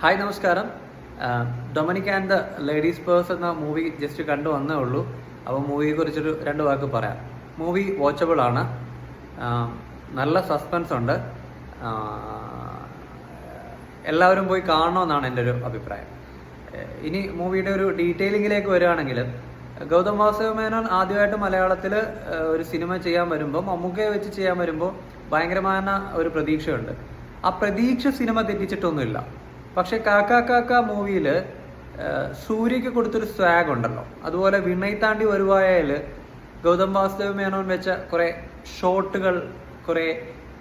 Hi നമസ്കാരം. Dominic and the Ladies Purse എന്ന movie just കണ്ടു വന്നേ ഉള്ളൂ. അപ്പോൾ മൂവിയെ കുറിച്ചൊരു രണ്ട് വാക്ക് പറയാം. മൂവി വാച്ചബിൾ ആണ്. നല്ല സസ്പെൻസ് ഉണ്ട്. എല്ലാവരും പോയി കാണണമെന്നാണ് എന്റെ ഒരു അഭിപ്രായം. ഇനി മൂവിയുടെ ഒരു ഡീറ്റെയിലിങ്ങിലേക്ക് വരികയാണെങ്കിൽ ഗൗതം വാസുദേവ മേനോൻ ആദ്യമായിട്ട് മലയാളത്തിൽ ഒരു സിനിമ ചെയ്യാൻ വരുമ്പോൾ മമ്മൂക്കയെ വെച്ച് ചെയ്യാൻ വരുമ്പോൾ ഭയങ്കരമായ ഒരു പ്രതീക്ഷയുണ്ട്. ആ പ്രതീക്ഷ സിനിമ തെറ്റിച്ചിട്ടൊന്നുമില്ല. പക്ഷെ കാക്ക കാക്ക മൂവിയിൽ സൂര്യക്ക് കൊടുത്തൊരു സ്വാഗ് ഉണ്ടല്ലോ. അതുപോലെ വിണ്ണയ് താണ്ടി വരുവായാൽ ഗൗതം വാസുദേവ് മേനോൻ വെച്ച കുറെ ഷോട്ടുകൾ കുറെ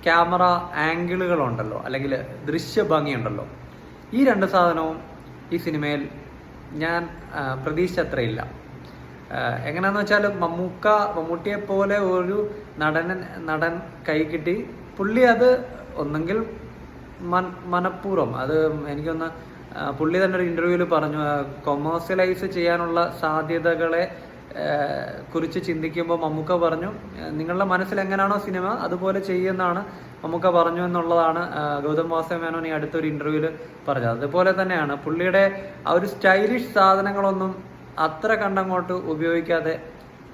ക്യാമറ ആംഗിളുകൾ ഉണ്ടല്ലോ അല്ലെങ്കിൽ ദൃശ്യ ഭംഗിയുണ്ടല്ലോ. ഈ രണ്ട് സാധനവും ഈ സിനിമയിൽ ഞാൻ പ്രതീക്ഷിച്ച അത്രയില്ല എങ്ങനെയാന്ന് വെച്ചാൽ മമ്മൂക്ക മമ്മൂട്ടിയെ പോലെ ഒരു നടൻ നടൻ കൈ കിട്ടി. പുള്ളി അത് ഒന്നെങ്കിൽ മനഃപൂർവം. അത് എനിക്കൊന്ന് പുള്ളി തന്നെ ഒരു ഇന്റർവ്യൂവിൽ പറഞ്ഞു കൊമേഴ്സ്യലൈസ് ചെയ്യാനുള്ള സാധ്യതകളെ കുറിച്ച് ചിന്തിക്കുമ്പോൾ മമ്മൂക്ക പറഞ്ഞു നിങ്ങളുടെ മനസ്സിൽ എങ്ങനെയാണോ സിനിമ അതുപോലെ ചെയ്യുന്നതാണ് മമ്മൂക്ക പറഞ്ഞു എന്നുള്ളതാണ് ഗൗതം വാസവ മേനോൻ ഈ അടുത്തൊരു ഇന്റർവ്യൂവിൽ പറഞ്ഞത്. അതുപോലെ തന്നെയാണ് പുള്ളിയുടെ ആ ഒരു സ്റ്റൈലിഷ് സാധനങ്ങളൊന്നും അത്ര കണ്ടങ്ങോട്ട് ഉപയോഗിക്കാതെ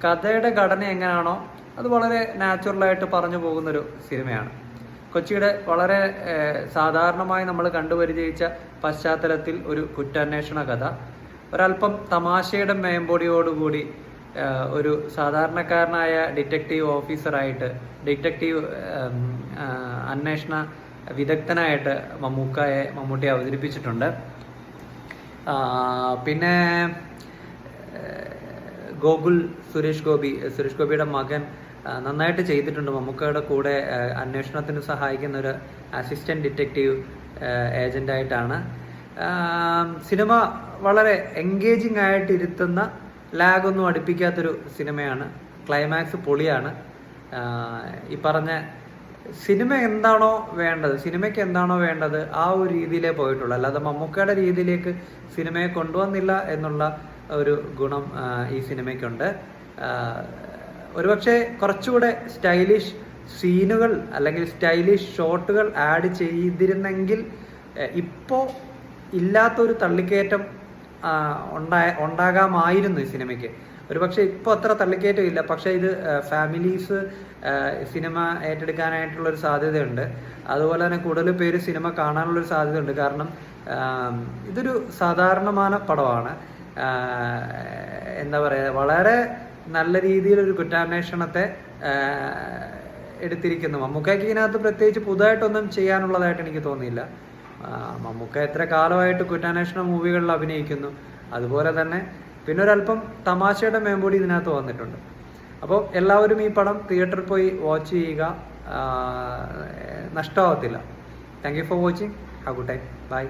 കഥയുടെ ഘടന എങ്ങനെയാണോ അത് വളരെ നാച്ചുറലായിട്ട് പറഞ്ഞു പോകുന്നൊരു സിനിമയാണ്. കൊച്ചിയുടെ വളരെ സാധാരണമായി നമ്മൾ കണ്ടുപരിചയിച്ച പശ്ചാത്തലത്തിൽ ഒരു കുറ്റാന്വേഷണ കഥ. ഒരല്പം തമാശയുടെ മേമ്പൊടിയോടുകൂടി ഒരു സാധാരണക്കാരനായ ഡിറ്റക്റ്റീവ് ഓഫീസറായിട്ട് ഡിറ്റക്റ്റീവ് അന്വേഷണ വിദഗ്ധനായിട്ട് മമ്മൂക്കയെ മമ്മൂട്ടി അവതരിപ്പിച്ചിട്ടുണ്ട്. പിന്നെ ഗോകുൽ സുരേഷ് ഗോപി സുരേഷ് ഗോപിയുടെ മകൻ നന്നായിട്ട് ചെയ്തിട്ടുണ്ട്. മമ്മൂക്കയുടെ കൂടെ അന്വേഷണത്തിന് സഹായിക്കുന്ന ഒരു അസിസ്റ്റന്റ് ഡിറ്റക്റ്റീവ് ഏജന്റായിട്ടാണ്. സിനിമ വളരെ എൻഗേജിങ് ആയിട്ട് ഇരുത്തുന്ന ലാഗൊന്നും അടുപ്പിക്കാത്തൊരു സിനിമയാണ്. ക്ലൈമാക്സ് പൊളിയാണ്. ഈ പറഞ്ഞ സിനിമ എന്താണോ വേണ്ടത് സിനിമയ്ക്ക് എന്താണോ വേണ്ടത് ആ ഒരു രീതിയിലേ പോയിട്ടുള്ളൂ. അല്ലാതെ മമ്മൂക്കയുടെ രീതിയിലേക്ക് സിനിമയെ കൊണ്ടുവന്നില്ല എന്നുള്ള ഒരു ഗുണം ഈ സിനിമയ്ക്കുണ്ട്. ഒരുപക്ഷെ കുറച്ചുകൂടെ സ്റ്റൈലിഷ് സീനുകൾ അല്ലെങ്കിൽ സ്റ്റൈലിഷ് ഷോട്ടുകൾ ആഡ് ചെയ്തിരുന്നെങ്കിൽ ഇപ്പോൾ ഇപ്പോ ഇല്ലാത്തൊരു തള്ളിക്കയറ്റം ഉണ്ടായ ഉണ്ടാകാമായിരുന്നു ഈ സിനിമയ്ക്ക്. ഒരുപക്ഷെ ഇപ്പോൾ അത്ര തള്ളിക്കയറ്റം ഇല്ല. പക്ഷേ ഇത് ഫാമിലീസ് സിനിമ ഏറ്റെടുക്കാനായിട്ടുള്ള ഒരു സാധ്യതയുണ്ട്. അതുപോലെ തന്നെ കൂടുതൽ പേര് സിനിമ കാണാനുള്ള ഒരു സാധ്യതയുണ്ട്. കാരണം ഇതൊരു സാധാരണമായ പടമാണ്. എന്താ പറയുക വളരെ നല്ല രീതിയിലൊരു കുറ്റാന്വേഷണത്തെ എടുത്തിരിക്കുന്നു. മമ്മൂക്കയ്ക്ക് ഇതിനകത്ത് പ്രത്യേകിച്ച് പുതുതായിട്ടൊന്നും ചെയ്യാനുള്ളതായിട്ട് എനിക്ക് തോന്നിയില്ല. മമ്മൂക്ക എത്ര കാലമായിട്ട് കുറ്റാന്വേഷണ മൂവികളിൽ അഭിനയിക്കുന്നു. അതുപോലെ തന്നെ പിന്നെ ഒരല്പം തമാശയുടെ മേമ്പൂടി ഇതിനകത്ത് വന്നിട്ടുണ്ട്. അപ്പോൾ എല്ലാവരും ഈ പടം തിയേറ്ററിൽ പോയി വാച്ച് ചെയ്യുക. നഷ്ടമാവത്തില്ല thank you for watching have good time bye